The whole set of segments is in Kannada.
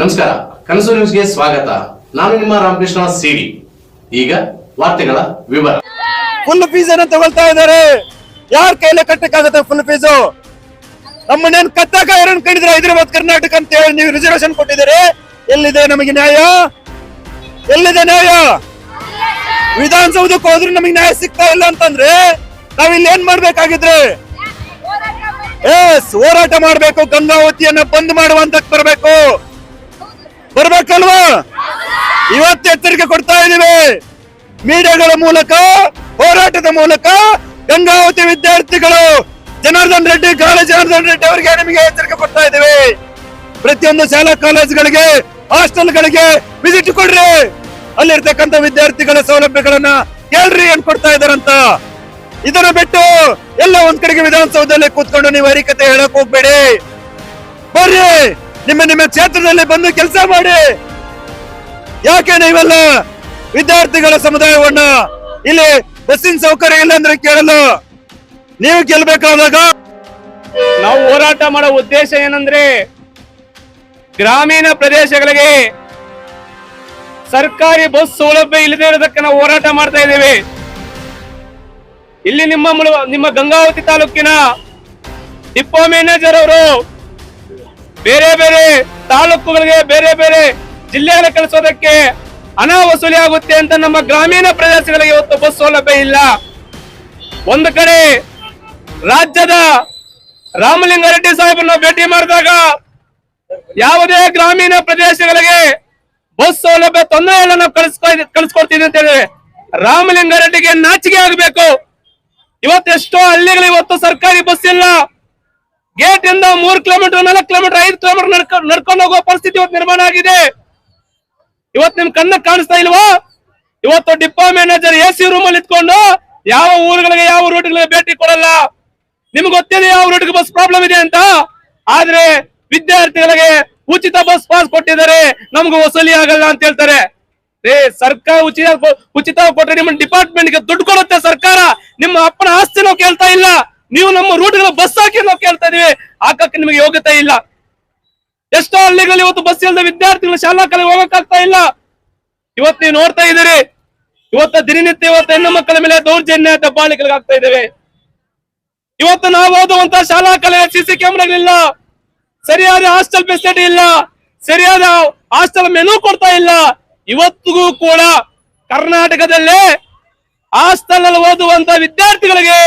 ನಮಸ್ಕಾರ, ಕನಸು ನ್ಯೂಸ್ಗೆ ಸ್ವಾಗತ. ನಾನು ನಿಮ್ಮ ರಾಮಕೃಷ್ಣ ಸಿಡಿ. ಈಗ ವಾರ್ತೆಗಳ ವಿವರ. ಫುಲ್ ಫೀಸ್ ಅನ್ನ ತಗೊಳ್ತಾ ಇದ್ದಾರೆ? ಯಾರ ಕೈಲೇ ಕಟ್ಟಕ್ಕಾಗತ್ತೆ ಫುಲ್ ಫೀಸು ನಮ್ಮನ್ನೇನ್ ಕತ್ತಾಕ ಯಾರನ್ನ ಕಂಡಿದ್ರೆ ಹೈದರಾಬಾದ್, ಕರ್ನಾಟಕ ಅಂತ ಹೇಳಿ ನೀವು ರಿಸರ್ವೇಶನ್ ಕೊಟ್ಟಿದ್ದೀರಿ? ಎಲ್ಲಿದೆ ನಮಗೆ ನ್ಯಾಯ? ಎಲ್ಲಿದೆ ನ್ಯಾಯ? ವಿಧಾನಸೌಧಕ್ಕೆ ಹೋದ್ರೆ ನಮಗೆ ನ್ಯಾಯ ಸಿಗ್ತಾ ಇಲ್ಲ ಅಂತಂದ್ರೆ ನಾವಿಲ್ಲಿ ಏನ್ ಮಾಡ್ಬೇಕಾಗಿದ್ರೆ? ಎಸ್ ಹೋರಾಟ ಮಾಡ್ಬೇಕು, ಗಂಗಾವತಿಯನ್ನ ಬಂದ್ ಮಾಡುವಂತ ಬರ್ಬೇಕು. ಬರ್ಬೇಕಲ್ವಾ? ಇವತ್ತು ಎಚ್ಚರಿಕೆ ಕೊಡ್ತಾ ಇದೀವಿ ಮೀಡಿಯಾಗಳ ಮೂಲಕ, ಹೋರಾಟದ ಮೂಲಕ ಗಂಗಾವತಿ ವಿದ್ಯಾರ್ಥಿಗಳು, ಜನಾರ್ದನ್ ರೆಡ್ಡಿ ಕಾಲೇಜ್ ಜನಾರ್ದನ್ ರೆಡ್ಡಿ ಅವರಿಗೆ ನಿಮಗೆ ಎಚ್ಚರಿಕೆ ಕೊಡ್ತಾ ಇದ್ದೀವಿ. ಪ್ರತಿಯೊಂದು ಶಾಲಾ ಕಾಲೇಜುಗಳಿಗೆ, ಹಾಸ್ಟೆಲ್ಗಳಿಗೆ ವಿಸಿಟ್ ಕೊಡ್ರಿ. ಅಲ್ಲಿರ್ತಕ್ಕಂಥ ವಿದ್ಯಾರ್ಥಿಗಳ ಸೌಲಭ್ಯಗಳನ್ನ ಕೇಳ್ರಿ ಏನ್ ಕೊಡ್ತಾ ಇದಾರಂತ ಇದನ್ನ ಬಿಟ್ಟು ಎಲ್ಲ ಒಂದ್ ಕಡೆಗೆ ವಿಧಾನಸೌಧದಲ್ಲಿ ಕೂತ್ಕೊಂಡು ನೀವು ಹರಿಕತೆ ಹೇಳಕ್ ಹೋಗ್ಬೇಡಿ. ಬರ್ರಿ. ನಿಮ್ಮ ನಿಮ್ಮ ಕ್ಷೇತ್ರದಲ್ಲಿ ಬಂದು ಕೆಲಸ ಮಾಡಿ. ಯಾಕೆ ನೀವೆಲ್ಲ ವಿದ್ಯಾರ್ಥಿಗಳ ಸಮುದಾಯವನ್ನ ಇಲ್ಲಿ ಬಸ್ಸಿನ ಸೌಕರ್ಯ ಇಲ್ಲ ಅಂದ್ರೆ ಕೇಳಲು ನೀವು ಗೆಲ್ಬೇಕಾದಾಗ? ನಾವು ಹೋರಾಟ ಮಾಡೋ ಉದ್ದೇಶ ಏನಂದ್ರೆ ಗ್ರಾಮೀಣ ಪ್ರದೇಶಗಳಿಗೆ ಸರ್ಕಾರಿ ಬಸ್ ಸೌಲಭ್ಯ ಇಲ್ಲದೆ ಇರೋದಕ್ಕೆ ನಾವು ಹೋರಾಟ ಮಾಡ್ತಾ ಇದ್ದೇವೆ. ಇಲ್ಲಿ ನಿಮ್ಮ ನಿಮ್ಮ ಗಂಗಾವತಿ ತಾಲೂಕಿನ ಡಿಪೋ ಮ್ಯಾನೇಜರ್ ಅವರು ಬೇರೆ ಬೇರೆ ತಾಲೂಕುಗಳಿಗೆ ಬೇರೆ ಬೇರೆ ಜಿಲ್ಲೆಗಳ ಕಳಿಸೋದಕ್ಕೆ ಹಣ ವಸೂಲಿ ಆಗುತ್ತೆ ಅಂತ ನಮ್ಮ ಗ್ರಾಮೀಣ ಪ್ರದೇಶಗಳಿಗೆ ಇವತ್ತು ಬಸ್ ಸೌಲಭ್ಯ ಇಲ್ಲ. ಒಂದು ಕಡೆ ರಾಜ್ಯದ ರಾಮಲಿಂಗಾರೆಡ್ಡಿ ಸಾಹೇಬರನ್ನ ಭೇಟಿ ಮಾಡಿದಾಗ ಯಾವುದೇ ಗ್ರಾಮೀಣ ಪ್ರದೇಶಗಳಿಗೆ ಬಸ್ ಸೌಲಭ್ಯ ತೊಂದರೆ ಇಲ್ಲ, ನಾವು ಕಳಿಸ್ಕೊ ಕಳಿಸ್ಕೊಡ್ತೀವಿ ಅಂತ ಹೇಳಿದ್ರೆ ರಾಮಲಿಂಗಾರೆಡ್ಡಿಗೆ ನಾಚಿಕೆ ಆಗಬೇಕು. ಇವತ್ತು ಎಷ್ಟೋ ಹಳ್ಳಿಗಳು ಇವತ್ತು ಸರ್ಕಾರಿ ಬಸ್ ಇಲ್ಲ. ಗೇಟ್ ಇಂದ ಮೂರ್ ಕಿಲೋಮೀಟರ್ ನಾಲ್ಕು ಕಿಲೋಮೀಟರ್ ಐದು ಕಿಲೋಮೀಟರ್ ನಡ್ಕೊಂಡು ಹೋಗುವ ಪರಿಸ್ಥಿತಿ ಇವತ್ತು ನಿರ್ಮಾಣ ಆಗಿದೆ. ಇವತ್ತು ನಿಮ್ ಕಣ್ಣ ಕಾಣಿಸ್ತಾ ಇಲ್ವಾ? ಇವತ್ತು depot manager A C room ಅಲ್ಲಿ ಇಟ್ಕೊಂಡು ಯಾವ ಊರುಗಳಿಗೆ, ಯಾವ ರೂಟ್ಗಳಿಗೆ ಭೇಟಿ ಕೊಡಲ್ಲ? ನಿಮ್ಗೆ ಗೊತ್ತಿದೆ ಯಾವ ರೂಟ್ಗೆ ಬಸ್ ಪ್ರಾಬ್ಲಮ್ ಇದೆ ಅಂತ? ಆದ್ರೆ ವಿದ್ಯಾರ್ಥಿಗಳಿಗೆ ಉಚಿತ ಬಸ್ ಪಾಸ್ ಕೊಟ್ಟಿದ್ದಾರೆ. ನಮ್ಗೆ ವಸೂಲಿ ಆಗಲ್ಲ ಅಂತ ಹೇಳ್ತಾರೆ. ಏ, ಸರ್ಕಾರ ಉಚಿತ ಉಚಿತ ಕೊಟ್ಟರೆ ನಿಮ್ಮ ಡಿಪಾರ್ಟ್ಮೆಂಟ್ಗೆ ದುಡ್ಡು ಕೊಡುತ್ತೆ ಸರ್ಕಾರ. ನಿಮ್ಮ ಅಪ್ಪನ ಆಸ್ತಿ ನಾವು ಕೇಳ್ತಾ ಇಲ್ಲ. ನೀವು ನಮ್ಮ ರೂಟ್ಗಳ ಬಸ್ ಹಾಕಿ ನಾವು ಕೇಳ್ತಾ ಇದೀವಿ. ಹಾಕಕ್ಕೆ ನಿಮಗೆ ಯೋಗ್ಯತೆ ಇಲ್ಲ. ಎಷ್ಟೋ ಹಳ್ಳಿಗಳಲ್ಲಿ ಇವತ್ತು ಬಸ್ ಇಲ್ಲದ ವಿದ್ಯಾರ್ಥಿಗಳು ಶಾಲಾ ಕಲೆ ಹೋಗಕ್ಕಾಗ್ತಾ ಇಲ್ಲ. ಇವತ್ತು ನೀವು ನೋಡ್ತಾ ಇದ್ದೀರಿ. ಇವತ್ತ ದಿನನಿತ್ಯ ಇವತ್ತು ಹೆಣ್ಣು ಮಕ್ಕಳ ಮೇಲೆ ದೌರ್ಜನ್ಯ ದಬ್ಬಾಳಿಕೆಗಳಾಗ್ತಾ ಇದ್ದೇವೆ. ಇವತ್ತು ನಾವು ಓದುವಂತ ಶಾಲಾ ಕಲೆ ಸಿಸಿ ಕ್ಯಾಮ್ರಾಗಳಿಲ್ಲ ಸರಿಯಾದ ಹಾಸ್ಟೆಲ್ ಫೆಸಿಲಿಟಿ ಇಲ್ಲ. ಸರಿಯಾದ ಹಾಸ್ಟೆಲ್ ಮೆನು ಕೊಡ್ತಾ ಇಲ್ಲ. ಇವತ್ತಿಗೂ ಕೂಡ ಕರ್ನಾಟಕದಲ್ಲೇ ಹಾಸ್ಟೆಲ್ ಓದುವಂತ ವಿದ್ಯಾರ್ಥಿಗಳಿಗೆ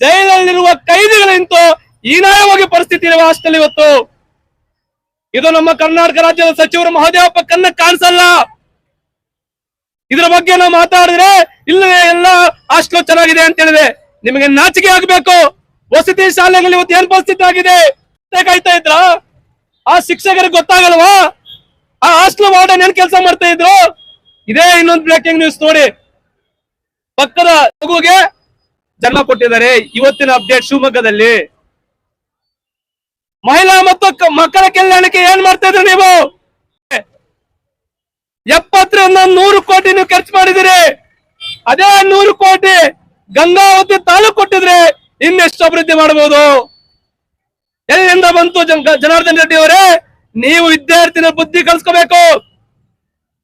ಜೈಲಲ್ಲಿರುವ ಕೈದಿಗಳಿಂತೂ ಹೀನಾಯವಾಗಿ ಪರಿಸ್ಥಿತಿ ಇರುವ ಹಾಸ್ಟೆಲ್ ಇವತ್ತು. ಇದು ನಮ್ಮ ಕರ್ನಾಟಕ ರಾಜ್ಯದ ಸಚಿವರು ಮಹದೇವಪ್ಪ ಕನ್ನ ಕಾಣಿಸಲ್ಲ. ಇದ್ರ ಬಗ್ಗೆ ನಾವು ಮಾತಾಡಿದ್ರೆ ಇಲ್ಲ ಎಲ್ಲ ಹಾಸ್ಟೆಲ್ ಚೆನ್ನಾಗಿದೆ ಅಂತ ಹೇಳಿದೆ. ನಿಮಗೆ ನಾಚಿಕೆ ಆಗ್ಬೇಕು. ವಸತಿ ಶಾಲೆಗಳಲ್ಲಿ ಇವತ್ತು ಏನ್ ಪರಿಸ್ಥಿತಿ ಆಗಿದೆ ಕಾಯ್ತಾ ಇದ್ರ? ಆ ಶಿಕ್ಷಕರಿಗೆ ಗೊತ್ತಾಗಲ್ವಾ? ಆ ಹಾಸ್ಟೆಲ್ ವಾರ್ಡನ್ ಏನ್ ಕೆಲಸ ಮಾಡ್ತಾ ಇದ್ರು? ಇದೇ ಇನ್ನೊಂದು ಬ್ರೇಕಿಂಗ್ ನ್ಯೂಸ್ ನೋಡಿ. ಪಕ್ಕದ ಮಗುಗೆ ಜನ್ಮ ಕೊಟ್ಟಿದ್ದಾರೆ. ಇವತ್ತಿನ ಅಪ್ಡೇಟ್ ಶಿವಮೊಗ್ಗದಲ್ಲಿ. ಮಹಿಳಾ ಮತ್ತು ಮಕ್ಕಳ ಕಲ್ಯಾಣಕ್ಕೆ ಏನ್ ಮಾಡ್ತಾ ಇದ್ರಿ ನೀವು? ಎಪ್ಪತ್ತರಿಂದ ನೂರು ಕೋಟಿ ನೀವು ಖರ್ಚು ಮಾಡಿದಿರಿ ಅದೇ ನೂರು ಕೋಟಿ ಗಂಗಾವತಿ ತಾಲೂಕು ಕೊಟ್ಟಿದ್ರೆ ಇನ್ನೆಷ್ಟು ಅಭಿವೃದ್ಧಿ ಮಾಡಬಹುದು? ಎಲ್ಲಿಂದ ಬಂತು ಜನ್- ಜನಾರ್ದನ್ ರೆಡ್ಡಿ ಅವರೇ? ನೀವು ವಿದ್ಯಾರ್ಥಿನ ಬುದ್ಧಿ ಕಲ್ಸ್ಕೋಬೇಕು.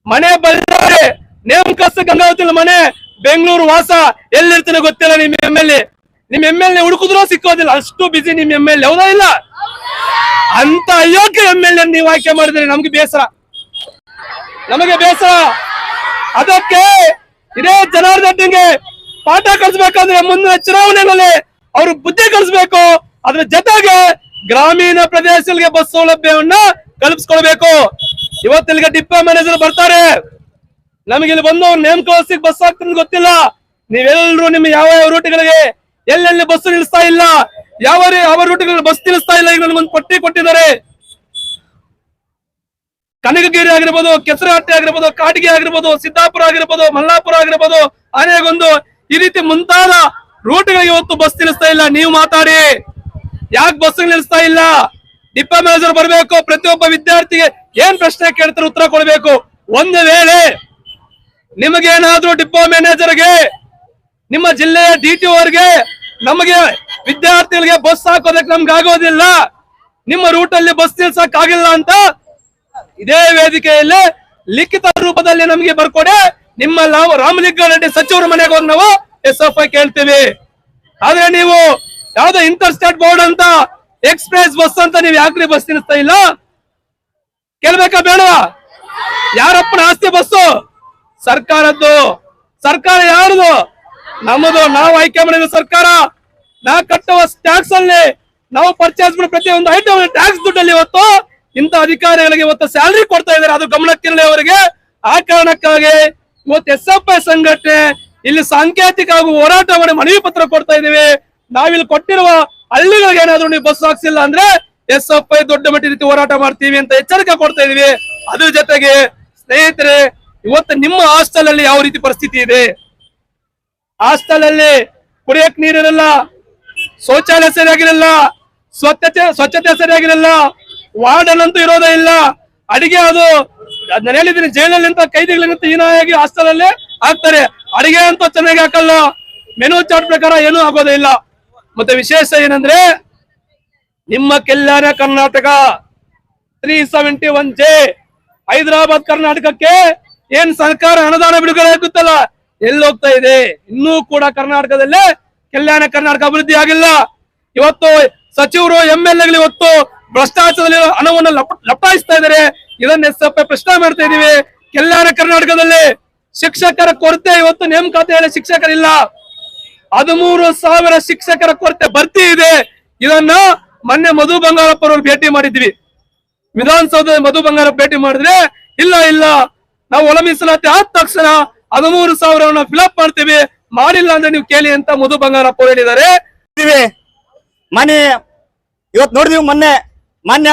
ಮನೆ ಬಂದರೆ ನೇಮಕಾಸ ಗಂಗಾವತಿ ಮನೆ. ಬೆಂಗಳೂರು ವಾಸ ಎಲ್ಲಿರ್ತಾನೆ ಗೊತ್ತಿಲ್ಲ ನಿಮ್ ಎಂ ಎಲ್ ಎ ನಿಮ್ ಎಂ ಎಲ್ ಎ ಹುಡುಕಿದ್ರು ಸಿಕ್ಕೋದಿಲ್ಲ. ಅಷ್ಟು ಬಿಸಿ ನಿಮ್ ಎಂ ಎಲ್ ಎ ಹೌದಾ ಇಲ್ಲ? ಅಂತ ಅಯೋಗ್ಯ ಎಂ ಎಲ್ ಎ ನೀವು ಆಯ್ಕೆ ಮಾಡಿದ್ರೆ ನಮ್ಗೆ ಬೇಸರ. ನಮಗೆ ಬೇಸರ. ಅದಕ್ಕೆ ಇದೇ ಜನಾರ್ದನ್ಗೆ ಪಾಠ ಕಲಿಸ್ಬೇಕಂದ್ರೆ ಮುಂದಿನ ಚುನಾವಣೆಗಳಲ್ಲಿ ಅವರು ಬುದ್ಧಿ ಕಲಿಸ್ಬೇಕು. ಅದ್ರ ಜೊತೆಗೆ ಗ್ರಾಮೀಣ ಪ್ರದೇಶಗಳಿಗೆ ಬಸ್ ಸೌಲಭ್ಯವನ್ನ ಕಲ್ಪಿಸ್ಕೊಳ್ಬೇಕು. ಇವತ್ತಿಲ್ಲಿಗೆ ಡಿಪೋ ಮ್ಯಾನೇಜರ್ ಬರ್ತಾರೆ. ನಮಗೆ ಇಲ್ಲಿ ಬಂದು ನೇಮಕ ನೇಮಕಾಸಿಗೆ ಬಸ್ ಆಗ್ತದೆ ಗೊತ್ತಿಲ್ಲ. ನೀವೆಲ್ಲರೂ ನಿಮ್ಮ ಯಾವ ಯಾವ ರೂಟ್ಗಳಿಗೆ ಎಲ್ಲೆಲ್ಲಿ ಬಸ್ ನಿಲ್ಲಿಸ್ತಾ ಇಲ್ಲ, ಯಾವ ಯಾವ ರೂಟ್ಗಳಲ್ಲಿ ಬಸ್ ನಿಲ್ಲಿಸ್ತಾ ಇಲ್ಲ, ಈಗ ನನಗೊಂದು ಪಟ್ಟಿ ಕೊಟ್ಟಿದ್ದಾರೆ. ಕನಕಗಿರಿ ಆಗಿರ್ಬೋದು ಕೆಸರಹಟ್ಟಿ ಆಗಿರ್ಬೋದು ಕಾಟಿಗೆ ಆಗಿರ್ಬೋದು, ಸಿದ್ದಾಪುರ ಆಗಿರ್ಬೋದು, ಮಲ್ಲಾಪುರ ಆಗಿರ್ಬೋದು, ಆನೆಗೊಂದು ಈ ರೀತಿ ಮುಂತಾದ ರೂಟ್ಗಳಿಗೆ ಇವತ್ತು ಬಸ್ ನಿಲ್ಲಿಸ್ತಾ ಇಲ್ಲ. ನೀವು ಮಾತಾಡಿ. ಯಾಕೆ ಬಸ್ ನಿಲ್ಲಿಸ್ತಾ ಇಲ್ಲ? ಡಿಪೋ ಮ್ಯಾನೇಜರ್ ಬರಬೇಕು, ಪ್ರತಿಯೊಬ್ಬ ವಿದ್ಯಾರ್ಥಿಗೆ ಏನ್ ಪ್ರಶ್ನೆ ಕೇಳ್ತಾರೆ ಉತ್ತರ ಕೊಡಬೇಕು. ಒಂದು ವೇಳೆ ನಿಮಗೇನಾದ್ರೂ ಡಿಪೋ ಮ್ಯಾನೇಜರ್ಗೆ, ನಿಮ್ಮ ಜಿಲ್ಲೆಯ ಡಿ ಟಿ ಅವ್ರಿಗೆ ನಮಗೆ ವಿದ್ಯಾರ್ಥಿಗಳಿಗೆ ಬಸ್ ಹಾಕೋದಕ್ಕೆ ನಮ್ಗೆ ಆಗೋದಿಲ್ಲ ನಿಮ್ಮ ರೂಟ್ ಅಲ್ಲಿ ಬಸ್ ನಿಲ್ಸಕ್ ಆಗಿಲ್ಲ ಅಂತ ಇದೇ ವೇದಿಕೆಯಲ್ಲಿ ಲಿಖಿತ ರೂಪದಲ್ಲಿ ನಮಗೆ ಬರ್ಕೊಡಿ. ನಿಮ್ಮ ನಾವು ರಾಮಲಿಂಗಾರೆಡ್ಡಿ ಸಚಿವರ ಮನೆಗೆ ಹೋಗಿ ನಾವು ಎಸ್ ಎಫ್ ಐ ಕೇಳ್ತೀವಿ. ಆದ್ರೆ ನೀವು ಯಾವ್ದೋ ಇಂಟರ್ ಸ್ಟೇಟ್ ಬೋರ್ಡ್ ಅಂತ, ಎಕ್ಸ್ಪ್ರೆಸ್ ಬಸ್ ಅಂತ ನೀವು ಯಾಕ್ರಿ ಬಸ್ ತಿನ್ನಿಸ್ತಾ ಇಲ್ಲ? ಕೇಳ್ಬೇಕಾ ಬೇಡ ಯಾರಪ್ಪನ ಆಸ್ತಿ ಬಸ್ಸು? ಸರ್ಕಾರದ್ದು, ಸರ್ಕಾರ ಯಾರದು? ನಮ್ಮದು, ನಾವು ಆಯ್ಕೆ ಮಾಡಿದ ಸರ್ಕಾರ. ನಾ ಕಟ್ಟುವ ಟ್ಯಾಕ್ಸ್ ಅಲ್ಲಿ ನಾವು ಪರ್ಚೇಸ್ ಮಾಡೋ ಪ್ರತಿಯೊಂದು ಐಟಮ್ ಟ್ಯಾಕ್ಸ್ ದುಡ್ಡಲ್ಲಿ ಇವತ್ತು ಇಂಥ ಅಧಿಕಾರಿಗಳಿಗೆ ಇವತ್ತು ಸ್ಯಾಲರಿ ಕೊಡ್ತಾ ಇದ್ದಾರೆ. ಅದು ಗಮನಕ್ಕಿರಲಿ ಅವರಿಗೆ. ಆ ಕಾರಣಕ್ಕಾಗಿ ಇವತ್ತು ಎಸ್ ಎಫ್ ಐ ಸಂಘಟನೆ ಇಲ್ಲಿ ಸಾಂಕೇತಿಕ ಹಾಗೂ ಹೋರಾಟ ಮಾಡಿ ಮನವಿ ಪತ್ರ ಕೊಡ್ತಾ ಇದೀವಿ ನಾವಿಲ್ಲಿ ಕೊಟ್ಟಿರುವ ಹಳ್ಳಿಗಳಿಗೆ ಏನಾದ್ರು ನೀವು ಬಸ್ ಹಾಕ್ಸಿಲ್ಲ ಅಂದ್ರೆ ಎಸ್ ಎಫ್ ಐ ದೊಡ್ಡ ಮಟ್ಟ ರೀತಿ ಹೋರಾಟ ಮಾಡ್ತೀವಿ ಅಂತ ಎಚ್ಚರಿಕೆ ಕೊಡ್ತಾ ಇದೀವಿ ಅದ್ರ ಜೊತೆಗೆ ಸ್ನೇಹಿತರೆ ಇವತ್ತು ನಿಮ್ಮ ಹಾಸ್ಟೆಲ್ ಅಲ್ಲಿ ಯಾವ ರೀತಿ ಪರಿಸ್ಥಿತಿ ಇದೆ? ಹಾಸ್ಟೆಲ್ ಅಲ್ಲಿ ಕುಡಿಯಕ್ ನೀರಿರಲ್ಲ, ಶೌಚಾಲಯ ಸರಿಯಾಗಿರಲ್ಲ, ಸ್ವಚ್ಛತೆ ಸ್ವಚ್ಛತೆ ಸರಿಯಾಗಿರಲ್ಲ ವಾರ್ಡನ್ ಅಂತೂ ಇರೋದೇ ಇಲ್ಲ. ಅಡಿಗೆ ಅದು, ನಾನು ಹೇಳಿದ್ದೀನಿ ಜೈಲಲ್ಲಿ ಅಂತ ಕೈದಿಗಳಿಂತ ಹೀನಾಗಿ ಹಾಸ್ಟೆಲ್ ಅಲ್ಲಿ ಹಾಕ್ತಾರೆ ಅಡಿಗೆ ಅಂತ ಚೆನ್ನಾಗಿ ಹಾಕಲ್ಲ. ಮೆನು ಚಾರ್ಟ್ ಪ್ರಕಾರ ಏನು ಆಗೋದೇ ಇಲ್ಲ. ಮತ್ತೆ ವಿಶೇಷ ಏನಂದ್ರೆ, ನಿಮ್ಮ Kalyana Karnataka three seventy one J Hyderabad ಕರ್ನಾಟಕಕ್ಕೆ ಏನ್ ಸರ್ಕಾರ ಅನುದಾನ ಬಿಡುಗಡೆ ಆಗುತ್ತಲ್ಲ? ಎಲ್ಲಿ ಹೋಗ್ತಾ ಇದೆ. ಇನ್ನೂ ಕೂಡ ಕರ್ನಾಟಕದಲ್ಲಿ ಕಲ್ಯಾಣ ಕರ್ನಾಟಕ ಅಭಿವೃದ್ಧಿ ಆಗಿಲ್ಲ. ಇವತ್ತು ಸಚಿವರು ಎಂ ಎಲ್ ಇವತ್ತು ಭ್ರಷ್ಟಾಚಾರದಲ್ಲಿ ಹಣವನ್ನು ಲಪ್ಪಾಯಿಸ್ತಾ ಇದ್ದಾರೆ. ಇದನ್ನ ಎಸ್ ಎಫ್ ಪ್ರಶ್ನೆ ಮಾಡ್ತಾ ಇದೀವಿ ಕಲ್ಯಾಣ ಕರ್ನಾಟಕದಲ್ಲಿ ಶಿಕ್ಷಕರ ಕೊರತೆ ಇವತ್ತು ನೇಮಕಾತಿಯಲ್ಲಿ ಶಿಕ್ಷಕರಿಲ್ಲ. ಹದಿಮೂರು ಸಾವಿರ ಶಿಕ್ಷಕರ ಕೊರತೆ ಭರ್ತಿ ಇದೆ. ಇದನ್ನ ಮೊನ್ನೆ ಮಧು ಬಂಗಾರಪ್ಪ ಭೇಟಿ ಮಾಡಿದ್ವಿ. ವಿಧಾನಸೌಧ ಮಧು ಬಂಗಾರಪ್ಪ ಭೇಟಿ ಮಾಡಿದ್ರೆ ಇಲ್ಲ ಇಲ್ಲ. ನಾವು ಒಳ ಮೀಸಲಾತಿ ಆದ ತಕ್ಷಣ ಹದಿಮೂರು ಸಾವಿರವನ್ನ ಫಿಲಪ್ ಮಾಡ್ತೀವಿ. ಮಾಡಿಲ್ಲ ಅಂದ್ರೆ ನೀವು ಕೇಳಿ ಅಂತ ಮಧು ಬಂಗಾರಪ್ಪ ಹೇಳಿದ್ದಾರೆ. ಮನೆ, ಇವತ್ ನೋಡಿದೀವಿ ಮೊನ್ನೆ, ಮಾನ್ಯ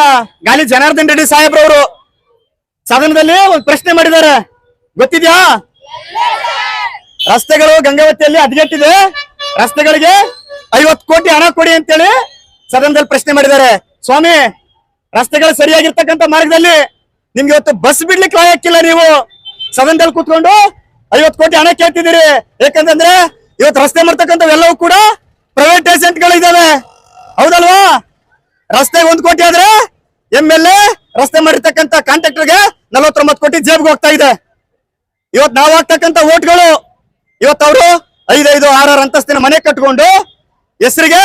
ಗಾಲಿ ಜನಾರ್ದನ್ ರೆಡ್ಡಿ ಸಾಹೇಬ್ರವರು ಸದನದಲ್ಲಿ ಒಂದು ಪ್ರಶ್ನೆ ಮಾಡಿದ್ದಾರೆ. ಗೊತ್ತಿದ್ಯಾ? ರಸ್ತೆಗಳು ಗಂಗಾವತಿಯಲ್ಲಿ ಹದಗೆಟ್ಟಿದೆ. ರಸ್ತೆಗಳಿಗೆ ಐವತ್ತು ಕೋಟಿ ಹಣ ಕೊಡಿ ಅಂತೇಳಿ ಸದನದಲ್ಲಿ ಪ್ರಶ್ನೆ ಮಾಡಿದ್ದಾರೆ. ಸ್ವಾಮಿ, ರಸ್ತೆಗಳು ಸರಿಯಾಗಿರ್ತಕ್ಕಂಥ ಮಾರ್ಗದಲ್ಲಿ ನಿಮ್ಗೆ ಇವತ್ತು ಬಸ್ ಬಿಡ್ಲಿಕ್ಕೆ ಲಾಯಕ್ಕಿಲ್ಲ ನೀವು? ಸದನದಲ್ಲಿ ಕೂತ್ಕೊಂಡು ಐವತ್ತು ಕೋಟಿ ಹಣ ಕೇಳ್ತಿದ್ದೀರಿ. ಯಾಕಂತಂದ್ರೆ ಇವತ್ತು ರಸ್ತೆ ಮಾಡ್ತಕ್ಕಂಥವೆಲ್ಲವೂ ಕೂಡ ಪ್ರೈವೇಟ್ ಏಜೆಂಟ್ಗಳು ಇದಾವೆ ಹೌದಲ್ವಾ? ರಸ್ತೆಗೆ ಒಂದು ಕೋಟಿ ಆದ್ರೆ ಎಂ ಎಲ್ ಎ ರಸ್ತೆ ಮಾಡಿರ್ತಕ್ಕಂಥ ಕಾಂಟ್ರಾಕ್ಟರ್ಗೆ ನಲವತ್ತೊಂಬತ್ತು ಕೋಟಿ ಜೇಬ್ಗೆ ಹೋಗ್ತಾ ಇದೆ. ಇವತ್ತು ನಾವು ಹಾಕ್ತಕ್ಕಂಥ ಓಟ್ಗಳು ಇವತ್ತು ಅವರು ಐದೈದು ಆರಾರು ಅಂತಸ್ತಿನ ಮನೆ ಕಟ್ಕೊಂಡು ಹೆಸರಿಗೆ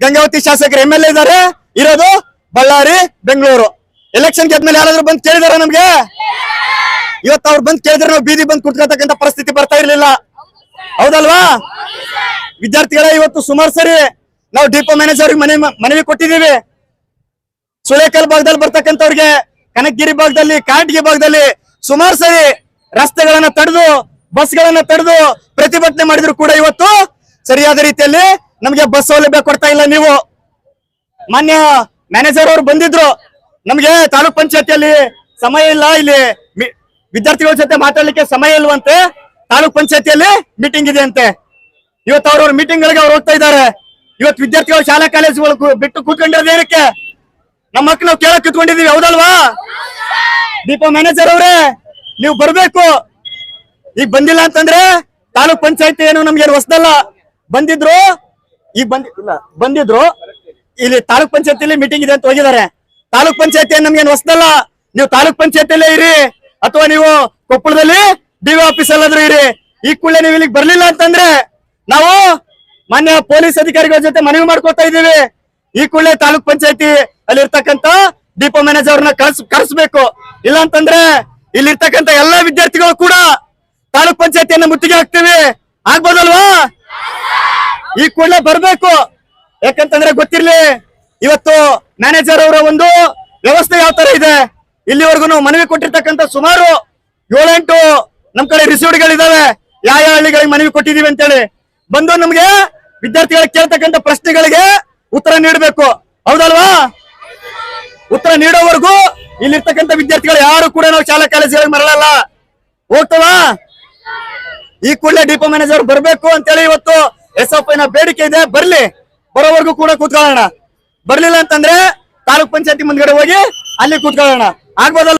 ಗಂಗಾವತಿ ಶಾಸಕರು ಎಂ ಎಲ್ ಎ ಇದ್ದಾರೆ. ಇರೋದು ಬಳ್ಳಾರಿ, ಬೆಂಗಳೂರು. ಎಲೆಕ್ಷನ್ ಗೆದ್ಮೇಲೆ ಯಾರಾದ್ರೂ ಬಂದು ಕೇಳಿದಾರ ನಮ್ಗೆ? ಇವತ್ತು ಅವ್ರು ಬಂದು ಕೇಳಿದ್ರೆ ನಾವು ಬೀದಿ ಬಂದ್ ಕುತ್ಕೊಳ್ತಕ್ಕಂಥ ಪರಿಸ್ಥಿತಿ ಬರ್ತಾ ಇರ್ಲಿಲ್ಲ. ಹೌದಲ್ವಾ? ವಿದ್ಯಾರ್ಥಿಗಳೇ ಇವತ್ತು ಸುಮಾರು ಸರಿ ನಾವು ಡಿಪೋ ಮ್ಯಾನೇಜರ್ ಮನೆ ಮನವಿ ಕೊಟ್ಟಿದೀವಿ ಸುಳೇಕಲ್ ಭಾಗದಲ್ಲಿ ಬರ್ತಕ್ಕಂಥವ್ರಿಗೆ, ಕನಕಗಿರಿ ಭಾಗದಲ್ಲಿ, ಕಾಟಗಿ ಭಾಗದಲ್ಲಿ ಸುಮಾರು ಸರಿ ರಸ್ತೆಗಳನ್ನ ತಡೆದು, ಬಸ್ಗಳನ್ನ ತಡೆದು ಪ್ರತಿಭಟನೆ ಮಾಡಿದ್ರು ಕೂಡ ಇವತ್ತು. ಸರಿಯಾದ ರೀತಿಯಲ್ಲಿ ನಮಗೆ ಬಸ್ ಸೌಲಭ್ಯ ಕೊಡ್ತಾ ಇಲ್ಲ ನೀವು. ಮಾನ್ಯ ಮ್ಯಾನೇಜರ್ ಅವರು ಬಂದಿದ್ರು. ನಮಗೆ ತಾಲೂಕ್ ಪಂಚಾಯತಿಯಲ್ಲಿ ಸಮಯ ಇಲ್ಲ ಇಲ್ಲಿ ವಿದ್ಯಾರ್ಥಿಗಳ ಜೊತೆ ಮಾತಾಡ್ಲಿಕ್ಕೆ ಸಮಯ ಇಲ್ವಂತೆ ತಾಲೂಕ್ ಪಂಚಾಯತಿಯಲ್ಲಿ ಮೀಟಿಂಗ್ ಇದೆ ಅಂತೆ. ಇವತ್ತು ಅವ್ರವ್ರ ಮೀಟಿಂಗ್ ಗಳಿಗೆ ಅವ್ರು ಹೋಗ್ತಾ ಇದ್ದಾರೆ. ಇವತ್ತು ವಿದ್ಯಾರ್ಥಿಗಳು ಶಾಲಾ ಕಾಲೇಜುಗಳು ಬಿಟ್ಟು ಕೂತ್ಕೊಂಡಿರೋದು ಏನಕ್ಕೆ? ನಮ್ಮ ಮಕ್ಕಳು ನಾವು ಕೇಳಕ್ ಕೂತ್ಕೊಂಡಿದೀವಿ ಹೌದಲ್ವಾ? ದೀಪ ಮ್ಯಾನೇಜರ್ ಅವರೇ, ನೀವು ಬರ್ಬೇಕು. ಈಗ ಬಂದಿಲ್ಲ ಅಂತಂದ್ರೆ ತಾಲೂಕ್ ಪಂಚಾಯತಿ ಏನು ನಮ್ಗೆ ಹೊಸದಲ್ಲ. ಬಂದಿದ್ರು, ಈಗ ಬಂದಿಲ್ಲ ಬಂದಿದ್ರು. ಇಲ್ಲಿ ತಾಲೂಕ್ ಪಂಚಾಯತಿಲಿ ಮೀಟಿಂಗ್ ಇದೆ ಅಂತ ಹೋಗಿದ್ದಾರೆ. ತಾಲೂಕ್ ಪಂಚಾಯತಿ ನಮ್ಗೆ ಏನು ಹೊಸದಲ್ಲ? ನೀವು ತಾಲೂಕ್ ಪಂಚಾಯತಿಯಲ್ಲೇ ಇರಿ, ಅಥವಾ ನೀವು ಕೊಪ್ಪಳದಲ್ಲಿ ಡಿವಿ ಆಫೀಸ್ ಅಲ್ಲಾದ್ರೂ ಇರಿ. ಈ ಕೂಡಲೇ ನೀವು ಇಲ್ಲಿಗೆ ಬರ್ಲಿಲ್ಲ ಅಂತಂದ್ರೆ ನಾವು ಮಾನ್ಯ ಪೊಲೀಸ್ ಅಧಿಕಾರಿಗಳ ಜೊತೆ ಮನವಿ ಮಾಡ್ಕೊತಾ ಇದೀವಿ ಈ ಕೂಡಲೇ ತಾಲೂಕ್ ಪಂಚಾಯತಿ ಅಲ್ಲಿ ಇರ್ತಕ್ಕಂತ ದೀಪ ಮ್ಯಾನೇಜರ್ ಅವ್ರನ್ನ ಕಳ್ಸ್, ಕರ್ಸ್ಬೇಕು. ಇಲ್ಲ ಅಂತಂದ್ರೆ ಇಲ್ಲಿ ಇರ್ತಕ್ಕಂತ ಎಲ್ಲಾ ವಿದ್ಯಾರ್ಥಿಗಳು ಕೂಡ ತಾಲೂಕ್ ಪಂಚಾಯತಿಯನ್ನ ಮುತ್ತಿಗೆ ಹಾಕ್ತೀವಿ. ಆಗ್ಬೋದಲ್ವಾ? ಈ ಕೂಡಲೇ ಬರ್ಬೇಕು. ಯಾಕಂತಂದ್ರೆ ಗೊತ್ತಿರ್ಲಿ ಇವತ್ತು ಮ್ಯಾನೇಜರ್ ಅವರ ಒಂದು ವ್ಯವಸ್ಥೆ ಯಾವ ತರ ಇದೆ? ಇಲ್ಲಿವರೆಗೂ ನಾವು ಮನವಿ ಕೊಟ್ಟಿರ್ತಕ್ಕಂಥ ಸುಮಾರು ಏಳೆಂಟು ನಮ್ ಕಡೆ ರಿಸೀವ್ಡ್ಗಳಿದಾವೆ. ಯಾವ ಯಾವ ಹಳ್ಳಿಗಳಿಗೆ ಮನವಿ ಕೊಟ್ಟಿದೀವಿ ಅಂತೇಳಿ. ಬಂದು ನಮ್ಗೆ ವಿದ್ಯಾರ್ಥಿಗಳ ಕೇಳ್ತಕ್ಕಂಥ ಪ್ರಶ್ನೆಗಳಿಗೆ ಉತ್ತರ ನೀಡಬೇಕು. ಹೌದಲ್ವಾ? ಉತ್ತರ ನೀಡೋವರೆಗೂ ಇಲ್ಲಿರ್ತಕ್ಕಂಥ ವಿದ್ಯಾರ್ಥಿಗಳು ಯಾರು ಕೂಡ ನಾವು ಶಾಲಾ ಕಾಲೇಜುಗಳಿಗೆ ಮರಳಲ್ಲ. ಹೋಗ್ತವಾ? ಈ ಕೂಡಲೇ ಡಿಪೋ ಮ್ಯಾನೇಜರ್ ಬರ್ಬೇಕು ಅಂತೇಳಿ ಇವತ್ತು ಎಸ್ ಎಫ್ ಐನ ಬೇಡಿಕೆ ಇದೆ. ಬರ್ಲಿ. ಬರೋವರೆಗೂ ಕೂಡ ಕೂತ್ಕೊಳ್ಳೋಣ. ಬರ್ಲಿಲ್ಲ ಅಂತಂದ್ರೆ ತಾಲೂಕ್ ಪಂಚಾಯತಿ ಮುಂದ್ಗಡೆ ಹೋಗಿ ಅಲ್ಲಿ ಕೂತ್ಕೊಳ್ಳೋಣ. ಆಗ್ಬೋದಲ್ಲ